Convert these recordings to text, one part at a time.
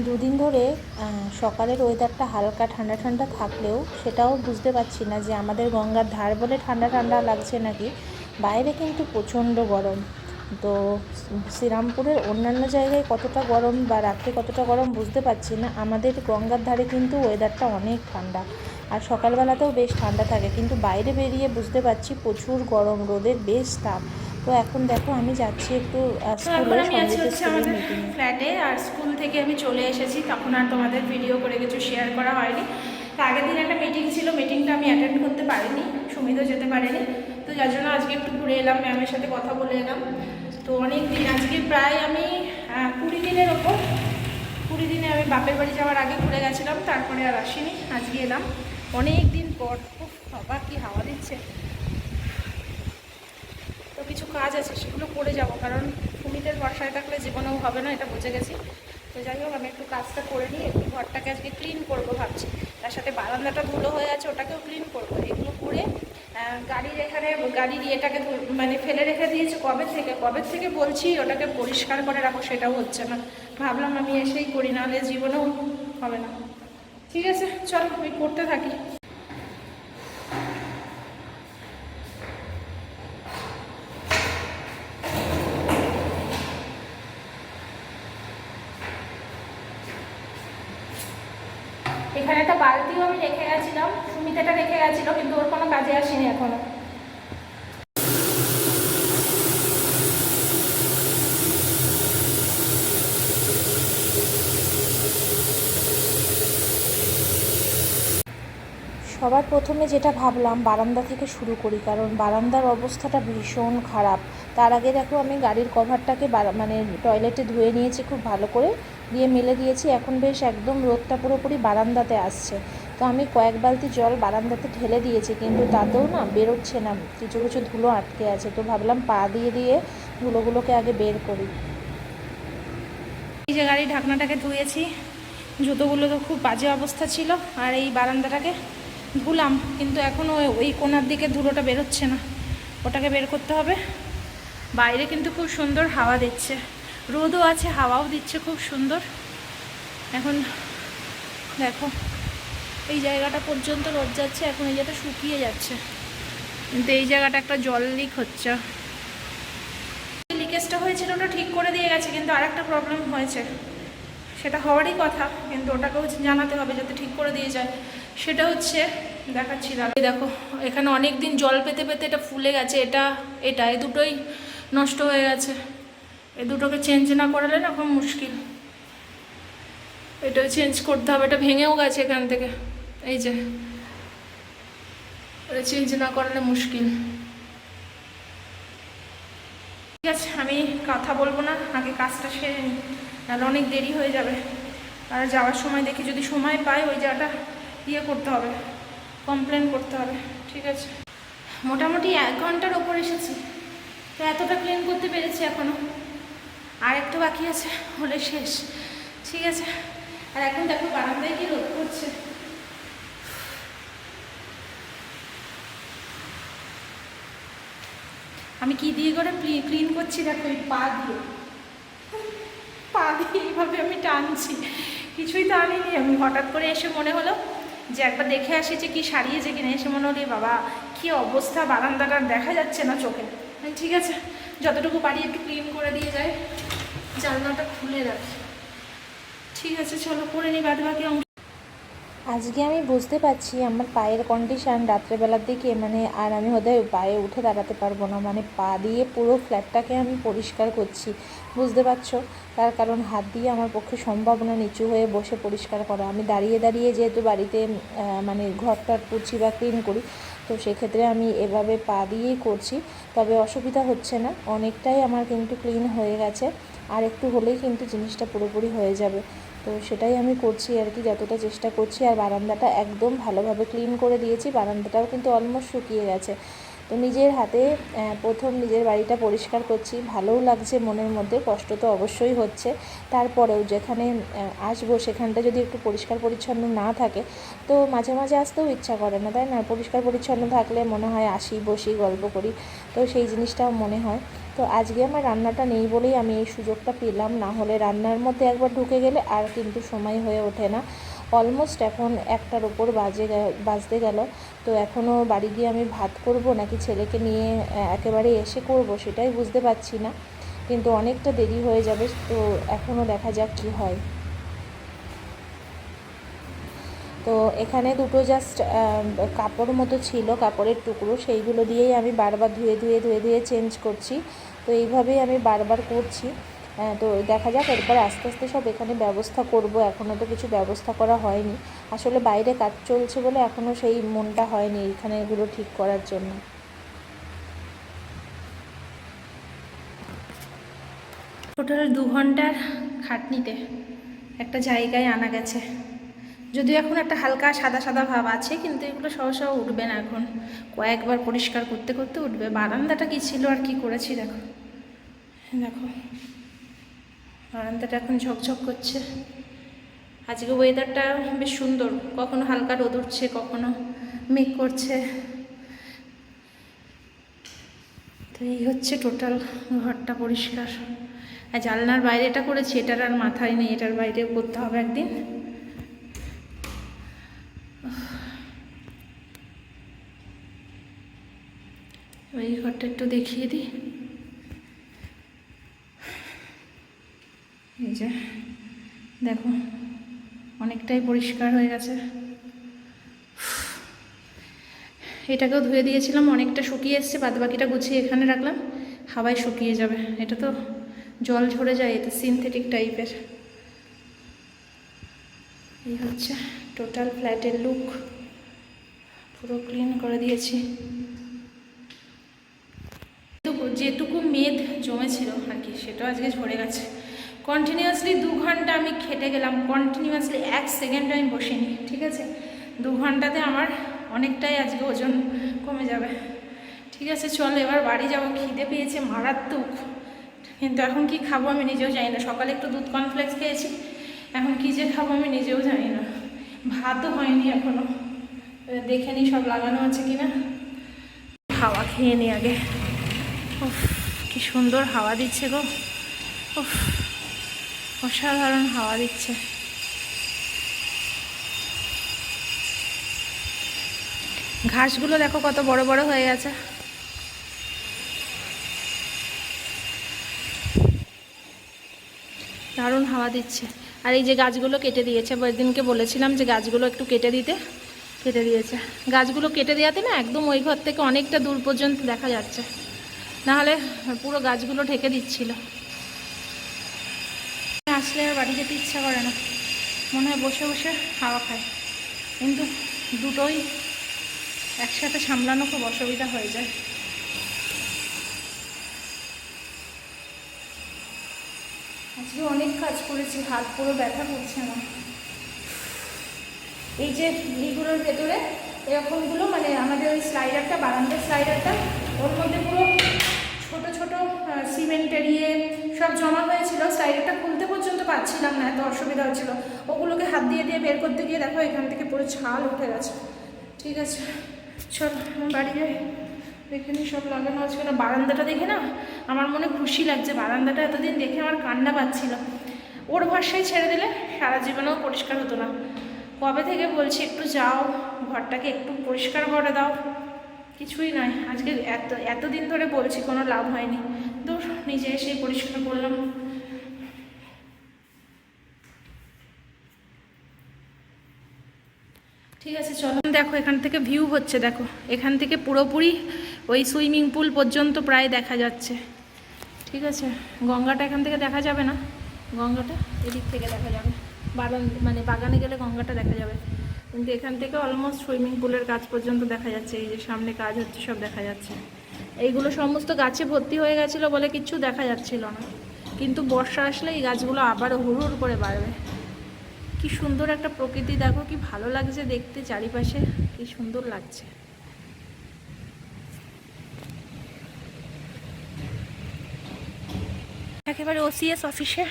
দুদিন ধরে সকালের ওয়েদারটা হালকা ঠান্ডা ঠান্ডা থাকলেও সেটাও বুঝতে পারছি না যে আমাদের গঙ্গার ধার বলে ঠান্ডা ঠান্ডা লাগছে নাকি। বাইরে কিন্তু প্রচণ্ড গরম। তো শ্রীরামপুরের অন্যান্য জায়গায় কতটা গরম বা রাত্রে কতটা গরম বুঝতে পারছি না। আমাদের গঙ্গার ধারে কিন্তু ওয়েদারটা অনেক ঠান্ডা। আর সকালবেলাতেও বেশ ঠান্ডা থাকে। কিন্তু বাইরে বেরিয়ে বুঝতে পারছি প্রচুর গরম, রোদের বেশ তাপ। তো এখন দেখো আমি যাচ্ছি একটু এখন আমি আছি হচ্ছে আমাদের ফ্ল্যাটে আর স্কুল থেকে আমি চলে এসেছি তখন আর তোমাদের ভিডিও করে কিছু শেয়ার করা হয়নি। তো আগের দিন একটা মিটিং ছিল মিটিংটা আমি অ্যাটেন্ড করতে পারিনি সুমিতও যেতে পারেনি। তো যার জন্য আজকে একটু ঘুরে এলাম ম্যামের সাথে কথা বলে এলাম। তো অনেক দিন আজকে প্রায় আমি কুড়ি দিনের ওপর কুড়ি দিনে আমি বাপের বাড়ি যাওয়ার আগে ঘুরে গেছিলাম তারপরে আর আসিনি আজকে এলাম। অনেক দিন পর উফ, বাবা কি হাওয়া দিচ্ছে। তো কিছু কাজ আছে, সেগুলো করে যাব। কারণ সুমিতের ভরসায় থাকলে জীবনেও হবে না, এটা বুঝে গেছি। তো যাই হোক, আমি একটু কাজটা করে নিই, একটু ঘরটাকে আজকে ক্লিন করব ভাবছি। তার সাথে বারান্দাটা ধুলো হয়ে আছে, ওটাকেও ক্লিন করব। এগুলো করে গাড়ির এখানে, গাড়ির ইয়েটাকে মানে ফেলে রেখে দিয়েছে কবে থেকে? কবে থেকে বলছি, ওটাকে পরিষ্কার করে রাখো সেটাও হচ্ছে না। ভাবলাম আমি এসেই করি, নাহলে জীবনেও হবে না। ঠিক আছে, চলো, আমি করতে থাকি। এখানে একটা বালতিও আমি রেখে গেছিলাম, সুমিতাটা রেখে গেছিল, কিন্তু ওর কোনো কাজে আসেনি এখনও। সবার প্রথমে যেটা ভাবলাম, বারান্দা থেকে শুরু করি, কারণ বারান্দার অবস্থাটা ভীষণ খারাপ। তার আগে দেখো, আমি গাড়ির কভারটাকে মানে টয়লেটে ধুয়ে নিয়েছি খুব ভালো করে। দিয়ে মেলে দিয়েছি। এখন বেশ একদম রোদটা পুরোপুরি বারান্দাতে আসছে। তো আমি কয়েক বালতি জল বারান্দাতে ঢেলে দিয়েছি, কিন্তু তাতেও না বেরোচ্ছে না। কিছু কিছু ধুলো আটকে আছে। তো ভাবলাম পা দিয়ে দিয়ে ধুলোগুলোকে আগে বের করি। এই যে গাড়ির ঢাকনাটাকে ধুয়েছি। জুতোগুলো তো খুব বাজে অবস্থা ছিল, আর এই বারান্দাটাকে ধুলাম। কিন্তু এখনও ওই কোনার দিকে ধুলোটা বেরোচ্ছে না। ওটাকে বের করতে হবে। বাইরে কিন্তু খুব সুন্দর হাওয়া দিচ্ছে। রোদও আছে, হাওয়াও দিচ্ছে খুব সুন্দর। এখন দেখো, এই জায়গাটা পর্যন্ত রোদ যাচ্ছে, এখন এই জায়গাটা শুকিয়ে যাচ্ছে। কিন্তু এই জায়গাটা একটা জল লিক হচ্ছে। লিকেজটা হয়েছিল ওটা ঠিক করে দিয়ে গেছে, কিন্তু আর একটা প্রবলেম হয়েছে। সেটা হওয়ারই কথা, কিন্তু ওটাকেও জানাতে হবে যাতে ঠিক করে দিয়ে যায়। সেটা হচ্ছে, দেখাচ্ছি দাঁড়া দেখো, এখানে অনেক দিন জল পেতে পেতে এটা ফুলে গেছে, এটা এটা, এই দুটোই নষ্ট হয়ে গেছে। এই দুটোকে চেঞ্জ না করালে না খুব মুশকিল। এটাও চেঞ্জ করতে হবে, এটা ভেঙেও গেছে এখান থেকে। এই যে, এটা চেঞ্জ না করালে মুশকিল। ঠিক আছে, আমি কথা বলব না, আগে কাজটা সেরে নিই, নাহলে অনেক দেরি হয়ে যাবে। আর যাওয়ার সময় দেখি যদি সময় পাই ওই জায়গাটা ইয়ে করতে হবে কমপ্লেন করতে হবে, ঠিক আছে। মোটামুটি এক ঘণ্টার ওপর এসেছি, তো এতটা ক্লিন করতে পেরেছি এখনও আর একটু বাকি আছে, হলে শেষ। ঠিক আছে? আর এখন দেখো বারান্দায় কি রোদ করছে আমি কি দিয়ে করে ক্লিন করছি দেখো এই পা দিয়ে। পা দিয়ে এইভাবে আমি টানছি। কিছুই তো আনিনি আমি হঠাৎ করে এসে মনে হলো যে একবার দেখে আসি যে কি সারিয়েছে কিনা। এসে মনে হলো বাবা, কি অবস্থা বারান্দাটা দেখা যাচ্ছে না চোখে। ঠিক আছে, যতটুকু পারি একটু ক্লিন করে দিয়ে যায় জানলাটা খুলে রাখি। ঠিক আছে, চলো করে নি বাদ বাকি অংশ। আজকে আমি বুঝতে পারছি আমার পায়ের কন্ডিশান রাত্রেবেলার দিকে মানে আর আমি ওদের পায়ে উঠে দাঁড়াতে পারব না মানে পা দিয়ে পুরো ফ্ল্যাটটাকে আমি পরিষ্কার করছি। বুঝতে পারছ? তার কারণ হাত দিয়ে আমার পক্ষে সম্ভব না নিচু হয়ে বসে পরিষ্কার করা। আমি দাঁড়িয়ে দাঁড়িয়ে যেহেতু বাড়িতে মানে ঘরটা পুছি বা ক্লিন করি, তো সেক্ষেত্রে আমি এভাবে পা দিয়েই করছি। তবে অসুবিধা হচ্ছে না, অনেকটাই আমার কিন্তু ক্লিন হয়ে গেছে। আর একটু হলেই কিন্তু জিনিসটা পুরোপুরি হয়ে যাবে। তো সেটাই আমি করছি আর কি, যতটা চেষ্টা করছি। আর বারান্দাটা একদম ভালোভাবে ক্লিন করে দিয়েছি। বারান্দাটাও কিন্তু অলমোস্ট শুকিয়ে গেছে। তো নিজের হাতে প্রথম নিজের বাড়িটা পরিষ্কার করছি। ভালোও লাগছে মনের মধ্যে, কষ্ট তো অবশ্যই হচ্ছে। তারপরেও যেখানে আসব সেখানটা যদি একটু পরিষ্কার পরিচ্ছন্ন না থাকে, তো মাঝে মাঝে আসতেও ইচ্ছা করে না, তাই না? পরিষ্কার পরিচ্ছন্ন থাকলে মনে হয় আসি, বসি, গল্প করি। তো সেই জিনিসটাও মনে হয়। তো আজকে আমার রান্নাটা নেই বলেই আমি এই সুযোগটা পেলাম। না হলে রান্নার মধ্যে একবার ঢুকে গেলে আর কিন্তু সময় হয়ে ওঠে না। অলমোস্ট এখন একটার ওপর বাজে বাজতে গেল। তো এখনও বাড়ি গিয়ে আমি ভাত করব নাকি ছেলেকে নিয়ে একেবারে এসে করব সেটাই বুঝতে পারছি না। কিন্তু অনেকটা দেরি হয়ে যাবে, তো এখনও দেখা যাক কী হয়। তো এখানে দুটো জাস্ট কাপড় মতো ছিল, কাপড়ের টুকরো। সেইগুলো দিয়েই আমি বারবার ধুয়ে ধুয়ে ধুয়ে ধুয়ে চেঞ্জ করছি। তো এইভাবেই আমি বারবার করছি। তো দেখা যাক, এরপর আস্তে আস্তে সব এখানে ব্যবস্থা করব। এখনও তো কিছু ব্যবস্থা করা হয়নি। আসলে বাইরে কাজ চলছে বলে এখনও সেই মনটা হয়নি এখানে এগুলো ঠিক করার জন্য। টোটাল দু ঘণ্টার খাটনিতে একটা জায়গায় আনা গেছে। যদিও এখন একটা হালকা সাদা সাদা ভাব আছে, কিন্তু এগুলো সহ সহ উঠবে না এখন। কয়েকবার পরিষ্কার করতে করতে উঠবে। বারান্দাটা কি ছিল আর কি করেছি, দেখো। দেখো, বারান্দাটা এখন ঝকঝক করছে। আজকে ওয়েদারটা বেশ সুন্দর। কখনো হালকা রোদ উঠছে, কখনো মেঘ করছে। তো এই হচ্ছে টোটাল ঘরটা পরিষ্কার। আর জানলার বাইরেটা করেছি, এটার আর মাথায় নেই, এটার বাইরেও করতে হবে একদিন। এই ঘরটা একটু দেখিয়ে দিই। এই যে, দেখো, অনেকটাই পরিষ্কার হয়ে গেছে। এটাকেও ধুয়ে দিয়েছিলাম, অনেকটা শুকিয়ে এসছে বাদ বাকিটা গুছিয়ে এখানে রাখলাম, হাওয়ায় শুকিয়ে যাবে। এটা তো জল ঝরে যায় এটা সিনথেটিক টাইপের এই হচ্ছে টোটাল ফ্ল্যাটের লুক পুরো ক্লিন করে দিয়েছি। যেটুকু মেদ জমেছিল আর কি, সেটাও আজকে ঝরে গেছে। কন্টিনিউয়াসলি দু ঘণ্টা আমি খেটে গেলাম কন্টিনিউয়াসলি এক সেকেন্ড আমি বসিনি, ঠিক আছে? দু ঘন্টাতে আমার অনেকটাই আজকে ওজন কমে যাবে। ঠিক আছে, চল এবার বাড়ি যাব, খিদে পেয়েছে মারাত্মক। কিন্তু এখন কি খাব আমি নিজেও জানি না, সকালে একটু দুধ কর্নফ্লেক্স খেয়েছি, এখন কি যে খাব আমি নিজেও জানি না। ভাতও হয়নি এখনও দেখে নিই সব লাগানো আছে কিনা। খাওয়া খেয়ে নি আগে। কি সুন্দর হাওয়া দিচ্ছে গো। অসাধারণ হাওয়া দিচ্ছে। ঘাসগুলো দেখো কত বড় বড় হয়ে গেছে। দারুণ হাওয়া দিচ্ছে। আর এই যে গাছগুলো কেটে দিয়েছে দিনকে বলেছিলাম যে গাছগুলো একটু কেটে দিতে, কেটে দিয়েছে। গাছগুলো কেটে দেওয়াতে না একদম ওই ঘর থেকে অনেকটা দূর পর্যন্ত দেখা যাচ্ছে। নাহলে পুরো গাছগুলো ঢেকে দিচ্ছিল। আসলে আর বাড়ি যেতে ইচ্ছা করে না। মনে হয় বসে বসে হাওয়া খায়। কিন্তু দুটোই একসাথে সামলানো খুব অসুবিধা হয়ে যায়। আজকে অনেক কাজ করেছি, হাত পুরো ব্যথা করছে না এই যে এইগুলোর ভেতরে এরকমগুলো মানে আমাদের ওই স্লাইডারটা বারান্দার স্লাইডারটা ওর মধ্যে পুরো ছোট ছোট সিমেন্টের ইয়ে সব জমা হয়েছিল। স্লাইডারটা খুলতে পর্যন্ত পাচ্ছিলাম না, এত অসুবিধা হচ্ছিল। ওগুলোকে হাত দিয়ে দিয়ে বের করতে গিয়ে দেখো, এখান থেকে পুরো ছাল উঠে গেছে। ঠিক আছে আমি বাড়ি যাই। এখানে সব লাগানো আছে। না, বারান্দাটা দেখে না, আমার মনে খুশি লাগছে। বারান্দাটা এতদিন দেখে আমার কান্না পাচ্ছিল। ওর ভরসায় ছেড়ে দিলে সারা জীবনেও পরিষ্কার হতো না। কবে থেকে বলছি, একটু যাও, ঘরটাকে একটু পরিষ্কার করে দাও। কিছুই নয় আজকে এত, এতদিন ধরে বলছি, কোনো লাভ হয়নি। দূর, নিজে এসে পরিষ্কার করলাম। ঠিক আছে, চলো। দেখো, এখান থেকে ভিউ হচ্ছে, দেখো। এখান থেকে পুরোপুরি ওই সুইমিং পুল পর্যন্ত প্রায় দেখা যাচ্ছে। ঠিক আছে? গঙ্গাটা এখান থেকে দেখা যাবে না? গঙ্গাটা এদিক থেকে দেখা যাবে। বাগান মানে বাগানে গেলে গঙ্গাটা দেখা যাবে। কিন্তু এখান থেকে অলমোস্ট সুইমিং পুলের কাজ পর্যন্ত দেখা যাচ্ছে, এই যে সামনে কাজ হচ্ছে, সব দেখা যাচ্ছে। এইগুলো সমস্ত গাছে ভর্তি হয়ে গেছিল বলে কিচ্ছু দেখা যাচ্ছিল না। কিন্তু বর্ষা আসলে এই গাছগুলো আবারও হুড় করে বাড়বে। কি সুন্দর একটা প্রকৃতি, দেখো কি ভালো লাগছে দেখতে চারিপাশে, কি সুন্দর লাগছে। একেবারে ওসিএস অফিসে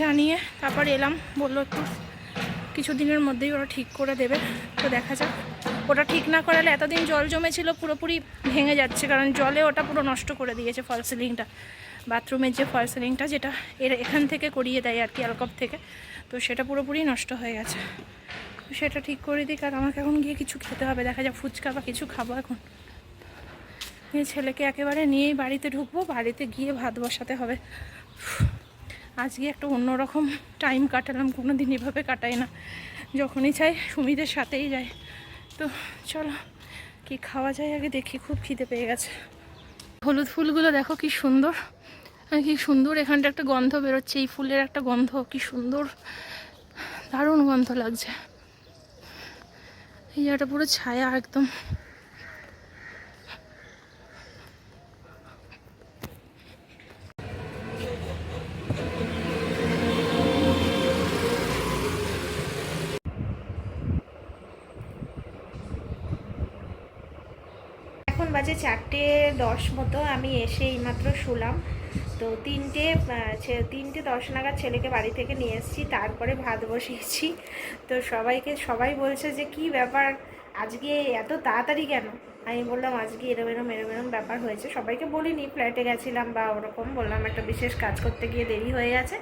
জানিয়ে তারপর এলাম, বলল একটু কিছুদিনের মধ্যেই ওরা ঠিক করে দেবে। তো দেখা যাক। ওটা ঠিক না করালে এতদিন জল জমেছিল, পুরোপুরি ভেঙে যাচ্ছে, কারণ জলে ওটা পুরো নষ্ট করে দিয়েছে ফল সিলিংটা। বাথরুমের যে ফল সিলিংটা, যেটা এর এখান থেকে করিয়ে দেয় আর কি অ্যালকপ থেকে। তো সেটা পুরোপুরি নষ্ট হয়ে গেছে। সেটা ঠিক করে দিক, আর আমাকে এখন গিয়ে কিছু খেতে হবে। দেখা যাক ফুচকা বা কিছু খাব এখন। ছেলেকে একেবারে নিয়েই বাড়িতে ঢুকবো, বাড়িতে গিয়ে ভাত বসাতে হবে। আজকে একটা অন্যরকম টাইম কাটালাম কোনো দিন এভাবে কাটাই না। যখনই চাই সুমিদের সাথেই যাই। তো চলো, কি খাওয়া যায় আগে দেখি, খুব খিদে পেয়ে গেছে। হলুদ ফুলগুলো দেখো কি সুন্দর। কি সুন্দর, এখানটা একটা গন্ধ বেরোচ্ছে, এই ফুলের একটা গন্ধ, কি সুন্দর। দারুণ গন্ধ লাগছে। এই জায়গাটা পুরো ছায়া একদম এখন বাজে চারটে দশ মতো আমি এসে এইমাত্র শুলাম। তো তিনটে তিনটে দশ নাগাদ ছেলেকে বাড়ি থেকে নিয়ে এসেছি, তারপরে ভাত বসিয়েছি। তো সবাইকে, সবাই বলছে যে, কি ব্যাপার? আজকে এত তাড়াতাড়ি কেন? আমি বললাম, আজকে এরম এরম এরম এরম ব্যাপার হয়েছে। সবাইকে বলিনি, ফ্ল্যাটে গেছিলাম বা ওরকম বললাম, একটা বিশেষ কাজ করতে গিয়ে দেরি হয়ে গেছে।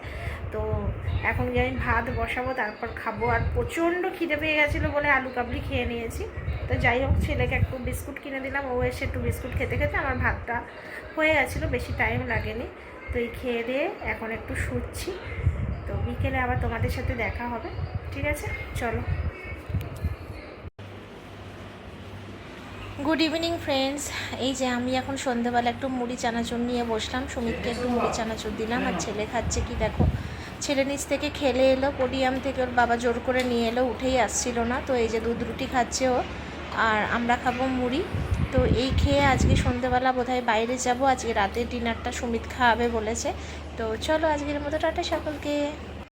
তো এখন যে আমি ভাত বসাবো, তারপর খাব। আর প্রচণ্ড খিদে পেয়ে গেছিল বলে আলু কাবলি খেয়ে নিয়েছি। তো যাই হোক, ছেলেকে একটু বিস্কুট কিনে দিলাম। ও এসে একটু বিস্কুট খেতে খেতে আমার ভাতটা হয়ে গেছিল, বেশি টাইম লাগেনি। তো এই খেয়ে দিয়ে এখন একটু শুচ্ছি। তো বিকেলে আবার তোমাদের সাথে দেখা হবে, ঠিক আছে? চলো। গুড ইভিনিং ফ্রেন্ডস এই যে আমি এখন সন্ধেবেলা একটু মুড়ি, চানাচুর নিয়ে বসলাম। সুমিতকে একটু মুড়ি, চানাচুর দিলাম। আর ছেলে খাচ্ছে কি দেখো? ছেলে নিচ থেকে খেলে এলো, পোডিয়াম থেকে ওর বাবা জোর করে নিয়ে এলো, উঠেই আসছিল না। তো এই যে দুধ রুটি খাচ্ছে ও। আর আমরা খাব মুড়ি। তো এই খেয়ে আজকে সন্ধেবেলা বোধহয় বাইরে যাব। আজকে রাতে ডিনারটা সুমিত খাওয়াবে বলেছে। তো চলো আজকের মতো টাটা সকলকে।